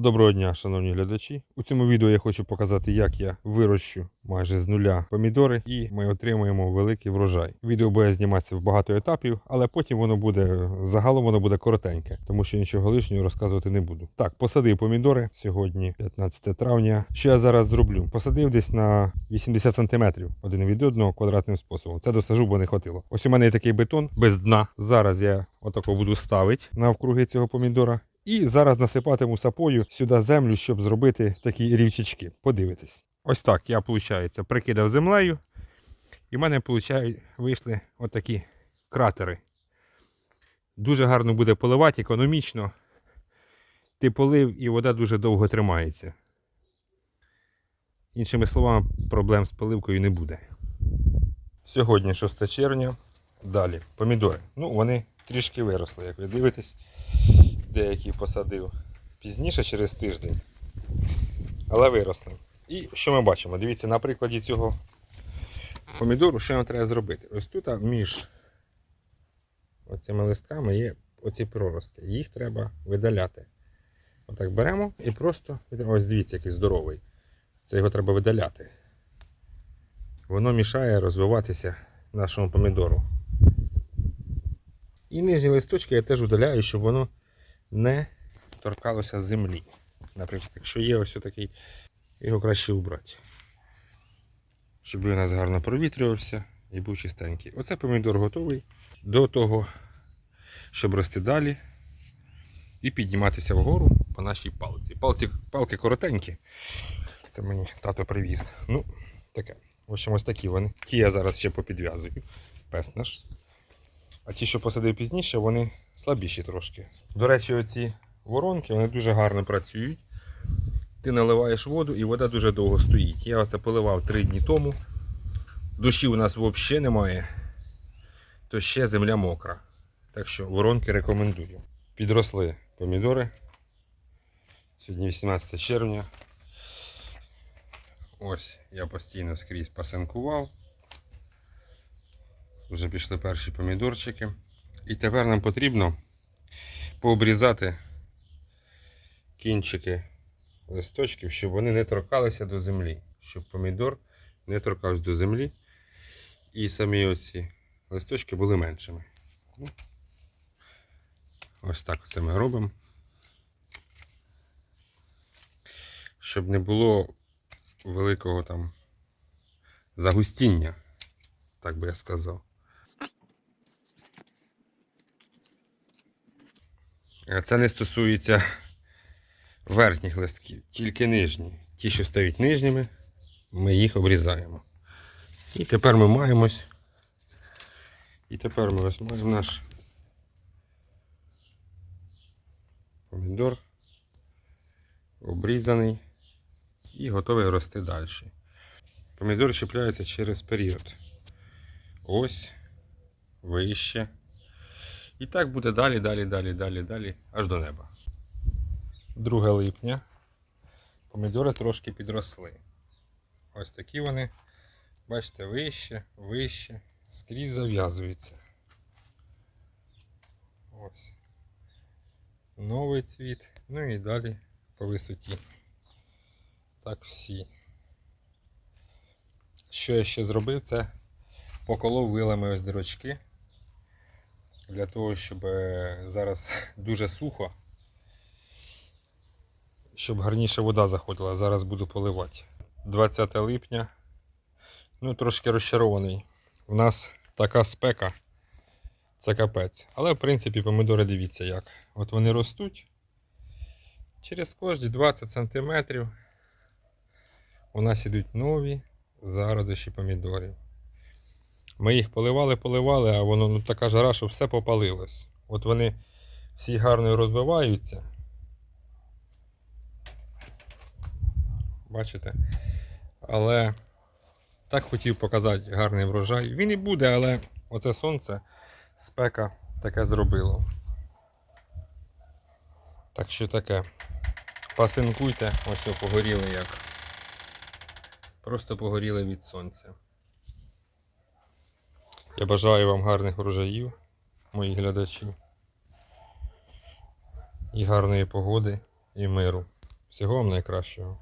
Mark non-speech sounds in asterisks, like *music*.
Доброго дня, шановні глядачі. У цьому відео я хочу показати, як я вирощу майже з нуля помідори, і ми отримуємо великий врожай. Відео буде зніматися в багато етапів, але потім воно буде загалом воно буде коротеньке, тому що нічого лишнього розказувати не буду. Так, посадив помідори сьогодні, 15 травня. Що я зараз зроблю? Посадив десь на 80 см один від одного квадратним способом. Це досажу, бо не хватило. Ось у мене є такий бетон без дна. Зараз я отако буду ставити навкруги цього помідора. І зараз насипатиму сапою сюди землю, щоб зробити такі рівчачки. Подивитись. Ось так я, виходить, прикидав землею, і в мене виходить, вийшли отакі кратери. Дуже гарно буде поливати, економічно. Ти полив і вода дуже довго тримається. Іншими словами, проблем з поливкою не буде. Сьогодні 6 червня. Далі помідори. Ну, вони трішки виросли, як ви дивитесь деякі посадив пізніше через тиждень, але виросли. І що ми бачимо? Дивіться, на прикладі цього помідору, що нам треба зробити? Ось тут між оцими листками є оці проростки. Їх треба видаляти. Отак беремо і просто. Ось дивіться, який здоровий. Це його треба видаляти. Воно мішає розвиватися нашому помідору. І нижні листочки я теж удаляю, щоб воно не торкалося землі. Наприклад, якщо є ось такий, його краще убрати. Щоб він у нас гарно провітрювався і був чистенький. Оце помідор готовий до того, щоб рости далі і підніматися вгору по нашій палці. Палці, палки коротенькі. Це мені тато привіз. Ну, таке. В общем, ось такі вони. Ті я зараз ще попідв'язую. Пес наш. А ті, що посадив пізніше, вони слабіші трошки. До речі, оці воронки вони дуже гарно працюють. Ти наливаєш воду і вода дуже довго стоїть. Я оце поливав 3 дні тому. Дощі у нас взагалі немає, то ще земля мокра. Так що воронки рекомендую. Підросли помідори. Сьогодні 18 червня. Ось я постійно скрізь пасинкував. Вже пішли перші помідорчики. І тепер нам потрібно пообрізати кінчики листочків, щоб вони не торкалися до землі. Щоб помідор не торкався до землі. І самі оці листочки були меншими. Ну, Ось так це ми робимо. Щоб не було великого там загустіння, так би я сказав. Це не стосується верхніх листків, тільки нижні. Ті, що стають нижніми, ми їх обрізаємо. І тепер ми маємось. І тепер ми ось маємо наш помідор обрізаний і готовий рости далі. Помідор чіпляється через період. Ось, вище. І так буде далі, далі, далі, далі, далі, аж до неба. 2 липня. Помідори трошки підросли. Ось такі вони, бачите, вище, вище, скрізь зав'язуються. Ось. Новий цвіт. Ну і далі по висоті. Так всі. Що я ще зробив, це поколов вилами ось дирочки для того, щоб е, зараз *laughs* дуже сухо, щоб гарніше вода заходила. Зараз буду поливати. 20 липня. Ну, трошки розчарований. У нас така спека. Це капець. Але в принципі помидори дивіться як. От вони ростуть. Через кожні 20 см у нас ідуть нові зародиші помідорів. Ми їх поливали, поливали, а воно ну, така жара, що все попалилось. От вони всі гарно розбиваються. Бачите? Але так хотів показати гарний врожай. Він і буде, але оце сонце, спека таке зробило. Так що таке. Пасинкуйте, ось погоріли як. Просто погоріли від сонця. Я бажаю вам гарних врожаїв, мої глядачі. І гарної погоди і миру. Всього вам найкращого.